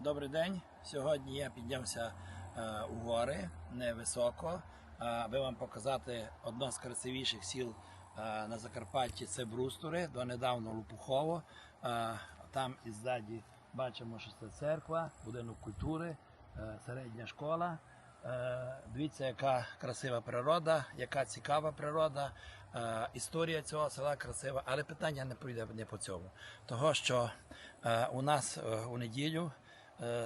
Добрий день. Сьогодні я піднявся е, у гори невисоко, е, аби вам показати одне з красивіших сіл е, на Закарпатті. Це Брустури, донедавно Лопухово. Е, там іззаді бачимо, що це церква, будинок культури, середня школа. Дивіться, яка красива природа, яка цікава природа. Історія цього села красива, але питання не прийде не по цьому. Того, що у нас у неділю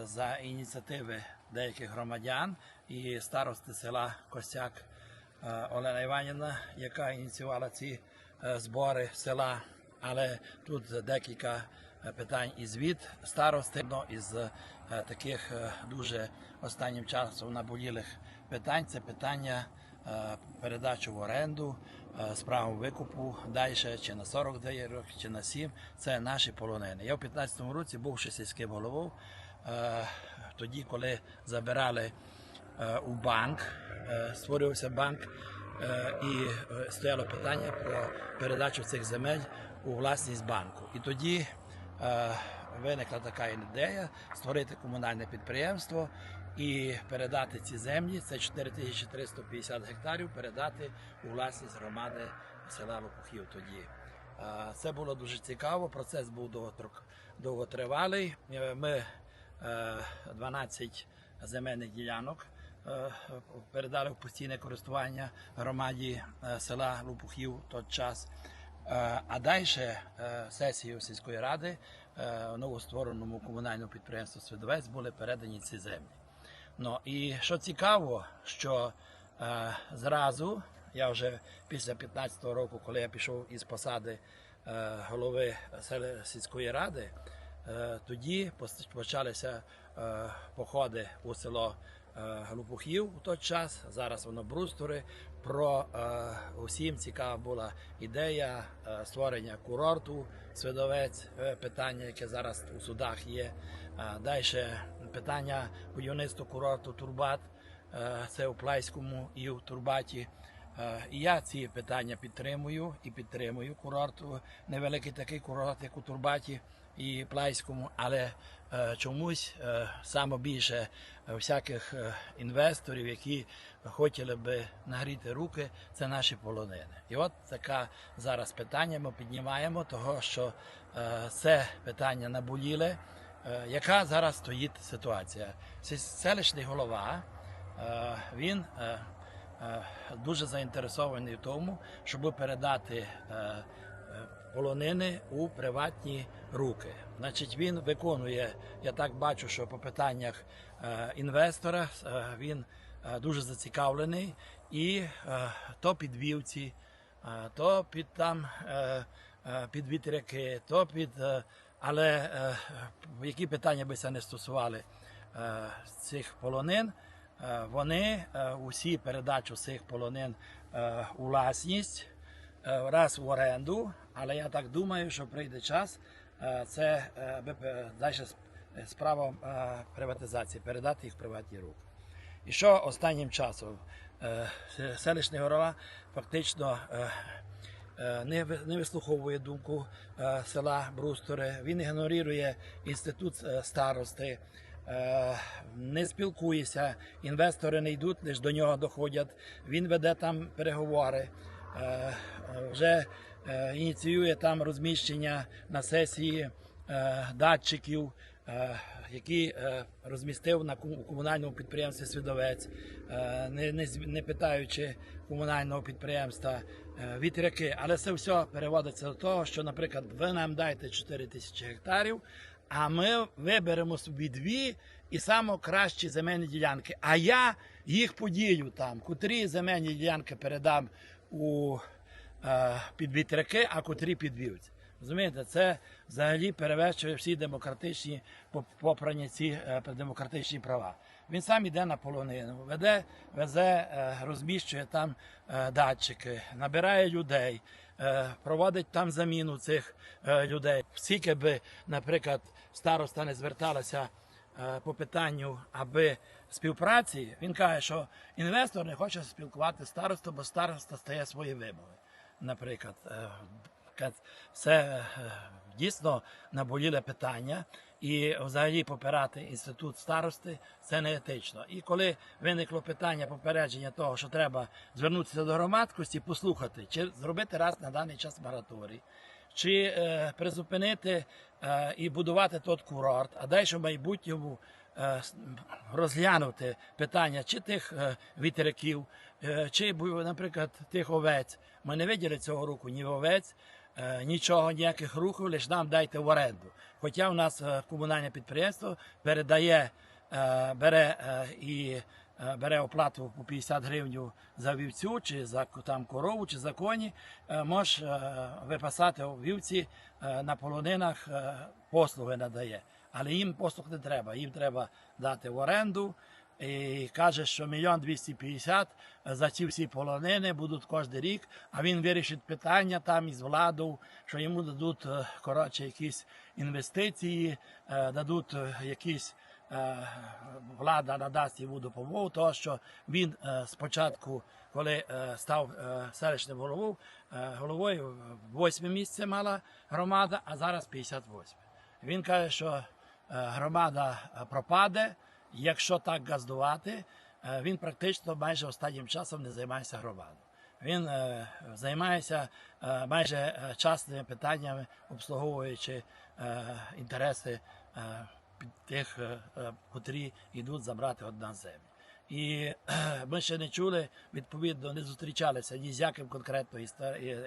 за ініціативи деяких громадян і старости села Костяк е, Олена Іванівна, яка ініціювала ці е, збори села. Але тут декілька е, питань і звіт старости. Одно із е, таких е, дуже останнім часом наболілих питань це питання е, передачі в оренду е, з правом викупу далі чи на 49 років, чи на 7. Це наші полонини. Я в 15-му році був ще сільським головою. Тоді, коли забирали у банк, створювався банк, і стояло питання про передачу цих земель у власність банку. І тоді виникла така ідея створити комунальне підприємство і передати ці землі, це 4350 гектарів, передати у власність громади села Лопухів тоді. Це було дуже цікаво, процес був довготривалий. Ми 12 земельних ділянок е, передали в постійне користування громаді е, села Лопухів в той час. Е, А далі сесією сільської ради е, новоствореному комунальному підприємству Свідовець були передані ці землі. Ну і що цікаво, що е, зразу, я вже після 15-го року, коли я пішов із посади е, голови сільської ради, е, тоді почалися е, походи у село е, Глупухів у той час. Зараз воно Брустури. Про е, усім цікава була ідея е, створення курорту Свидовець, е, питання, яке зараз у судах є. Далі питання будівництва курорту Турбат, е, це у Плайському і у Турбаті. Е, І я ці питання підтримую і підтримую курорт. Невеликий такий курорт, як у Турбаті і Плайському, але е, чомусь е, саме більше е, всяких е, інвесторів, які хотіли би нагріти руки, це наші полонини. І от таке зараз питання ми піднімаємо, того що е, це питання наболіле. Е, Яка зараз стоїть ситуація? Селищний голова е, він е, е, дуже заінтересований в тому, щоб передати е, е, полонини у приватні руки. Значить, він виконує, я так бачу, що по питаннях е, інвестора е, він е, дуже зацікавлений, і е, то під вівці, е, то під там е, е, під вітряки, то під. е, Але е, які питання би це не стосували е, цих полонин, е, вони е, усі передачу цих полонин е, у власність, е, раз в оренду, але я так думаю, що прийде час, е, це е, е, далі з- правом е, приватизації, передати їх в приватні руки. І що останнім часом? Е, селищний голова фактично е, е, не, ви- не вислуховує думку е, села Брустори, він ігнорує інститут е, старости, е, не спілкується, інвестори не йдуть, лише до нього доходять. Він веде там переговори, е, е, вже е, ініціює там розміщення на сесії е, датчиків, е, які е, розмістив на кому- комунальному підприємстві Свідовець, е, не, не, не питаючи комунального підприємства е, вітряки. Але це все переводиться до того, що, наприклад, ви нам дайте 4 тисячі гектарів, а ми виберемо собі дві і саме кращі земельні ділянки. А я їх поділю там, котрі земельні ділянки передам у е, під вітряки, а котрі під вівці. Розумієте, це взагалі перевершує всі демократичні попрані ці е, демократичні права. Він сам іде на полонину, веде, везе, е, розміщує там е, датчики, набирає людей, проводить там заміну цих е, людей. Скільки би, наприклад, староста не зверталася е, по питанню, аби співпраці, він каже, що інвестор не хоче спілкувати старосту, бо староста стає свої вимоги. Наприклад, Е, це е, дійсно наболіле питання. І взагалі попирати інститут старости це не етично. І коли виникло питання попередження того, що треба звернутися до громадськості, послухати, чи зробити раз на даний час мораторій, чи е, призупинити е, і будувати тот курорт, а далі в майбутньому е, розглянути питання чи тих е, вітряків, е, чи, наприклад, тих овець. Ми не виділи цього року ні овець, нічого, ніяких рухів, лише нам дайте в оренду. Хоча у нас е, комунальне підприємство передає, е, бере е, і е, бере оплату по 50 гривень за вівцю, чи за там корову, чи за коні, е, може е, випасати вівці е, на полонинах, е, послуги надає. Але їм послуг не треба. Їм треба дати в оренду. І каже, що мільйон 250 за ці всі полонини будуть кожен рік, а він вирішить питання там із владою, що йому дадуть е, коротше якісь інвестиції, е, дадуть е, якісь влада надасть йому допомогу, тому що він спочатку, коли став селищним головою, головою, восьме місце мала громада, а зараз 58. Він каже, що громада пропаде, якщо так газдувати, е, він практично майже останнім часом не займається громадою. Він е, займається е, майже частними питаннями, обслуговуючи інтереси тих, котрі йдуть забрати одна землю. І ми ще не чули, відповідно, не зустрічалися ні з яким конкретно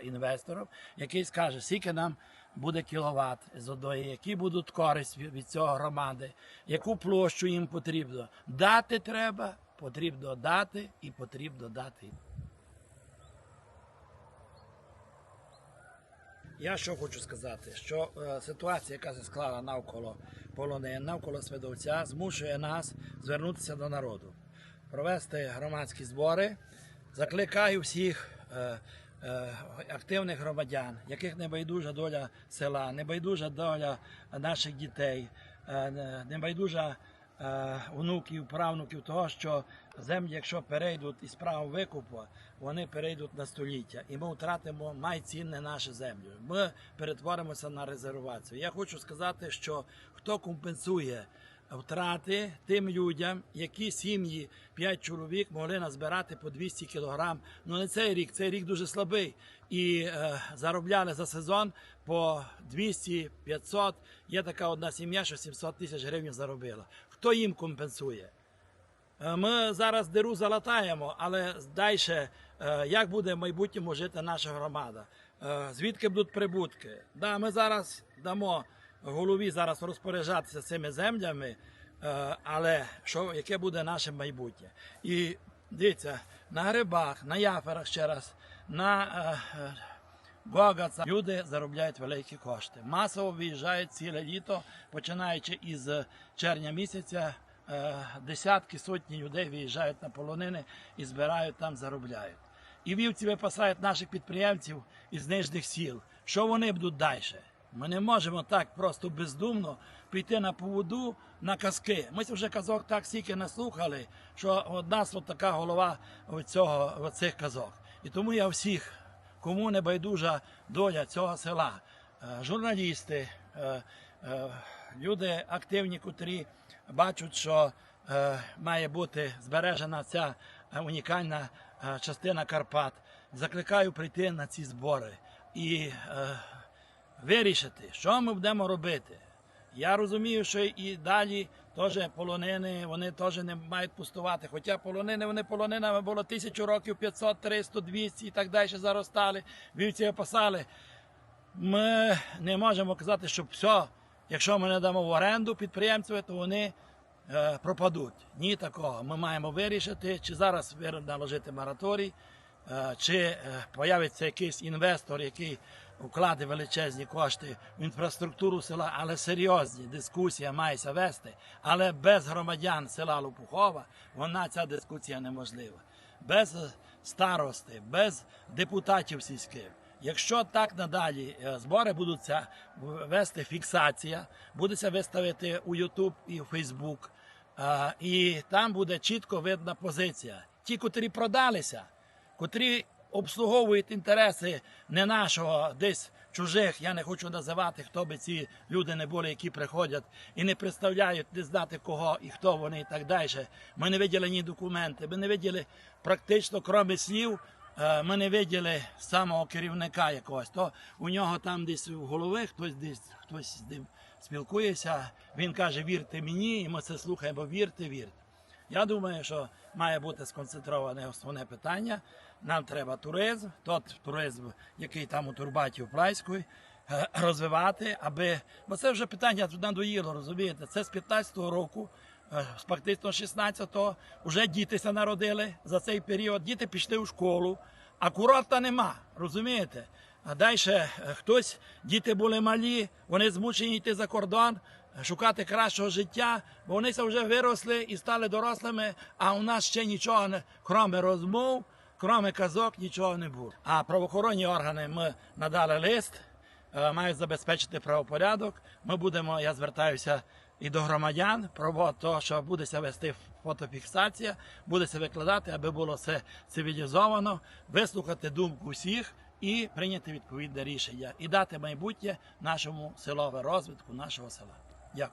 інвестором, який скаже, скільки нам буде кіловат з одної, які будуть користь від цього громади, яку площу їм потрібно. Дати треба, потрібно дати і потрібно дати. Я що хочу сказати, що е, ситуація, яка склала навколо полонин, навколо Свидовця, змушує нас звернутися до народу, провести громадські збори. Закликаю всіх е, е, активних громадян, яких не байдужа доля села, не байдужа доля наших дітей, е, не- не байдужа е, онуків, правнуків, того, що землі, якщо перейдуть із правом викупу, вони перейдуть на століття, і ми втратимо найцінне наші землі. Ми перетворимося на резервацію. Я хочу сказати, що хто компенсує втрати тим людям, які сім'ї 5 чоловік могли назбирати по 200 кілограм. Ну не цей рік, цей рік дуже слабий. І е, заробляли за сезон по 200-500. Є така одна сім'я, що 700 тисяч гривень заробила. Хто їм компенсує? Е, Ми зараз диру залатаємо, але далі, як буде в майбутньому жити наша громада? Е, Звідки будуть прибутки? Да, ми зараз дамо голові зараз розпоряджатися цими землями, е, але що, яке буде наше майбутнє? І дивіться, на грибах, на яферах ще раз, на е, е, Гогаца люди заробляють великі кошти. Масово виїжджають ціле літо, починаючи із червня місяця. е, Десятки сотні людей виїжджають на полонини і збирають там, заробляють. І вівці випасають наших підприємців із нижніх сіл. Що вони будуть далі? Ми не можемо так просто бездумно піти на поводу на казки. Ми вже казок так стільки наслухали, що от нас от така голова цього, цих казок. І тому я всіх кому не байдужа доля цього села. Е, Журналісти, е, е, люди активні, котрі бачать, що має бути збережена ця унікальна частина Карпат. Закликаю прийти на ці збори і вирішити, що ми будемо робити. Я розумію, що і далі теж полонини, вони теж не мають пустувати. Хоча полонини, вони полонинами було тисячу років, 500, 300, 200 і так далі заростали, вівці опасали. Ми не можемо казати, що все, якщо ми не дамо в оренду підприємцеві, то вони е, пропадуть. Ні такого. Ми маємо вирішити, чи зараз наложити мораторій, е, чи е, появиться якийсь інвестор, який вкладе величезні кошти в інфраструктуру села, але серйозні дискусія мається вести. Але без громадян села Лопухова вона ця дискусія неможлива. Без старости, без депутатів сільських. Якщо так надалі е, збори будуться вести фіксація, будеться виставити у YouTube і у е, і там буде чітко видна позиція. Ті, котрі продалися, котрі обслуговують інтереси не нашого десь чужих, я не хочу називати, хто би ці люди не були, які приходять і не представляють, не знати кого і хто вони і так далі. Ми не виділи ні документи, ми не виділи практично, крім слів, е, ми не виділи самого керівника якогось. То у нього там десь в голові хтось десь хтось з ним спілкується. Він каже: вірте мені, і ми це слухаємо. Вірте, вірте. Я думаю, що має бути сконцентроване основне питання. Нам треба туризм, тот туризм, який там у Турбаті в Прайську, е, розвивати, аби. Бо це вже питання тут надоїло, розумієте? Це з 15-го року, е, з фактично 16-го, вже дітися народили за цей період, діти пішли у школу, а курорта нема, розумієте? А далі хтось, діти були малі, вони змушені йти за кордон, шукати кращого життя, бо вони вже виросли і стали дорослими, а у нас ще нічого не крім розмов, крім казок, нічого не було. А правоохоронні органи ми надали лист, е, мають забезпечити правопорядок. Ми будемо, я звертаюся і до громадян про те, що буде вести фотофіксація, буде викладати, аби було все цивілізовано, вислухати думку всіх і прийняти відповідне рішення і дати майбутнє нашому силове розвитку нашого села. Yeah.